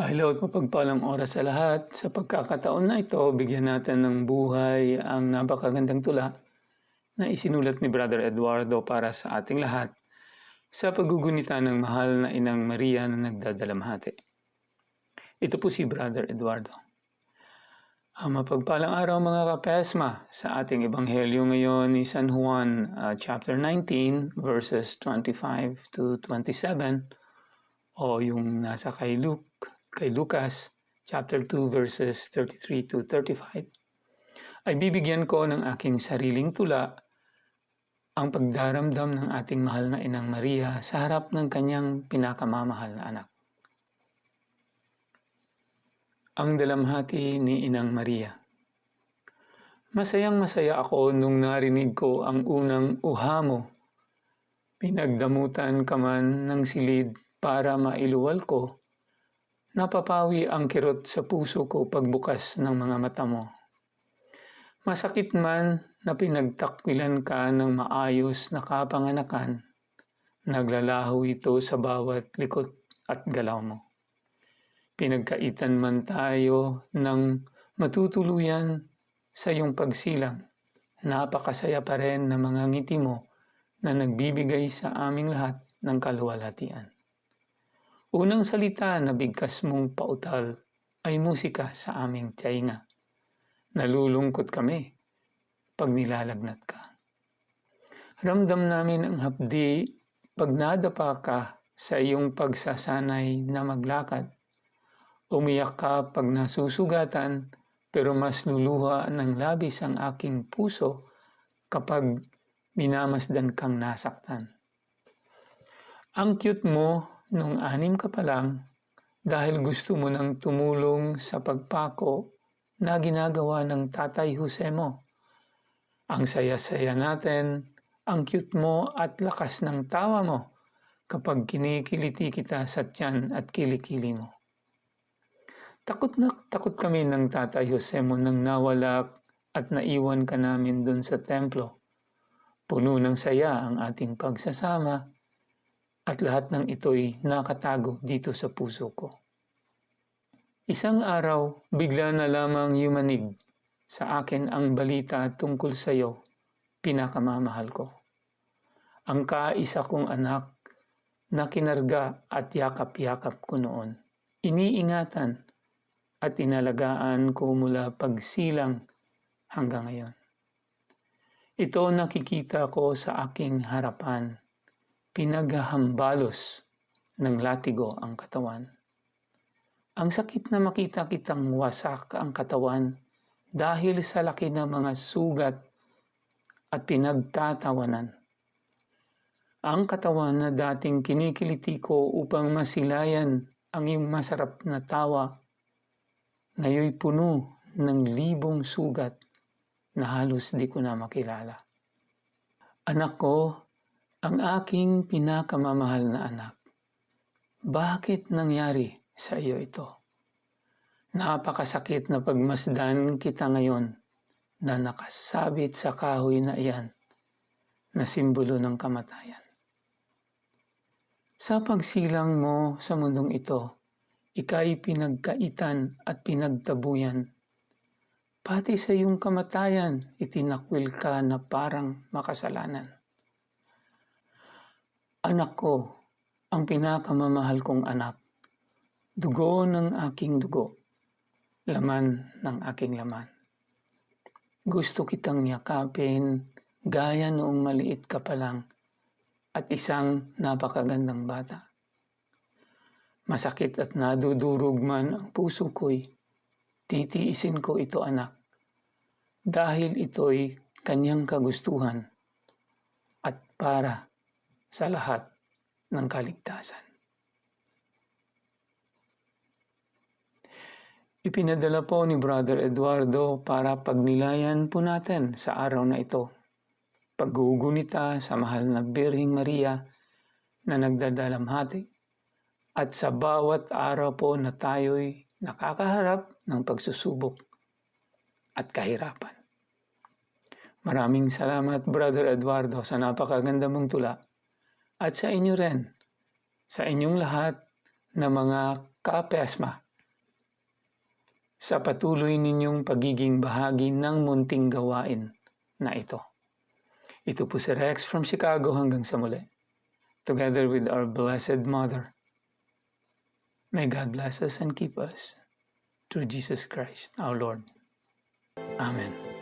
Hello at mapagpalang oras sa lahat. Sa pagkakataon na ito, bigyan natin ng buhay ang napakagandang tula na isinulat ni Brother Eduardo para sa ating lahat sa paggugunita ng mahal na inang Maria na nagdadalamhati. Ito po si Brother Eduardo. Ang mapagpalang araw mga kapesma sa ating ebanghelyo ngayon ni San Juan uh, chapter 19 verses 25 to 27 o yung nasa kay Luke kay Lucas chapter 2 verses 33 to 35 ay bibigyan ko ng aking sariling tula ang pagdaramdam ng ating mahal na inang Maria sa harap ng kanyang pinakamamahal na anak. Ang dalamhati ni Inang Maria Masayang masaya ako nung narinig ko ang unang uha mo. Pinagdamutan ka man ng silid para mailuwal ko Napapawi ang kirot sa puso ko pagbukas ng mga mata mo. Masakit man na pinagtakwilan ka ng maayos na kapanganakan, naglalaho ito sa bawat likot at galaw mo. Pinagkaitan man tayo ng matutuluyan sa iyong pagsilang, napakasaya pa rin na mga ngiti mo na nagbibigay sa aming lahat ng kaluwalhatian. Unang salita na bigkas mong pautal ay musika sa aming tiyainga. Nalulungkot kami pag nilalagnat ka. Ramdam namin ang hapdi pag nadapa ka sa iyong pagsasanay na maglakad. Umiyak ka pag nasusugatan pero mas luluha ng labis ang aking puso kapag minamasdan kang nasaktan. Ang cute mo nung anim ka pa lang dahil gusto mo nang tumulong sa pagpako na ginagawa ng tatay Jose mo. Ang saya-saya natin, ang cute mo at lakas ng tawa mo kapag kinikiliti kita sa tiyan at kilikili mo. Takot na takot kami ng tatay Jose mo nang nawala at naiwan ka namin dun sa templo. Puno ng saya ang ating pagsasama at lahat ng ito'y nakatago dito sa puso ko. Isang araw, bigla na lamang yumanig sa akin ang balita tungkol sa iyo, pinakamamahal ko. Ang kaisa kong anak na kinarga at yakap-yakap ko noon. Iniingatan at inalagaan ko mula pagsilang hanggang ngayon. Ito nakikita ko sa aking harapan pinaghahambalos ng latigo ang katawan. Ang sakit na makita kitang wasak ang katawan dahil sa laki ng mga sugat at pinagtatawanan. Ang katawan na dating kinikiliti ko upang masilayan ang iyong masarap na tawa, ngayoy puno ng libong sugat na halos di ko na makilala. Anak ko, ang aking pinakamamahal na anak, bakit nangyari sa iyo ito? Napakasakit na pagmasdan kita ngayon na nakasabit sa kahoy na iyan na simbolo ng kamatayan. Sa pagsilang mo sa mundong ito, ikay pinagkaitan at pinagtabuyan. Pati sa iyong kamatayan, itinakwil ka na parang makasalanan. Anak ko, ang pinakamamahal kong anak, dugo ng aking dugo, laman ng aking laman. Gusto kitang yakapin gaya noong maliit ka pa lang at isang napakagandang bata. Masakit at nadudurog man ang puso ko'y titiisin ko ito anak dahil ito'y kanyang kagustuhan at para sa lahat ng kaligtasan. Ipinadala po ni Brother Eduardo para pagnilayan po natin sa araw na ito. Paggugunita sa mahal na Birhing Maria na nagdadalamhati at sa bawat araw po na tayo'y nakakaharap ng pagsusubok at kahirapan. Maraming salamat Brother Eduardo sa napakaganda mong tula at sa inyo rin, sa inyong lahat na mga kapesma sa patuloy ninyong pagiging bahagi ng munting gawain na ito. Ito po si Rex from Chicago hanggang sa muli. Together with our Blessed Mother. May God bless us and keep us through Jesus Christ our Lord. Amen.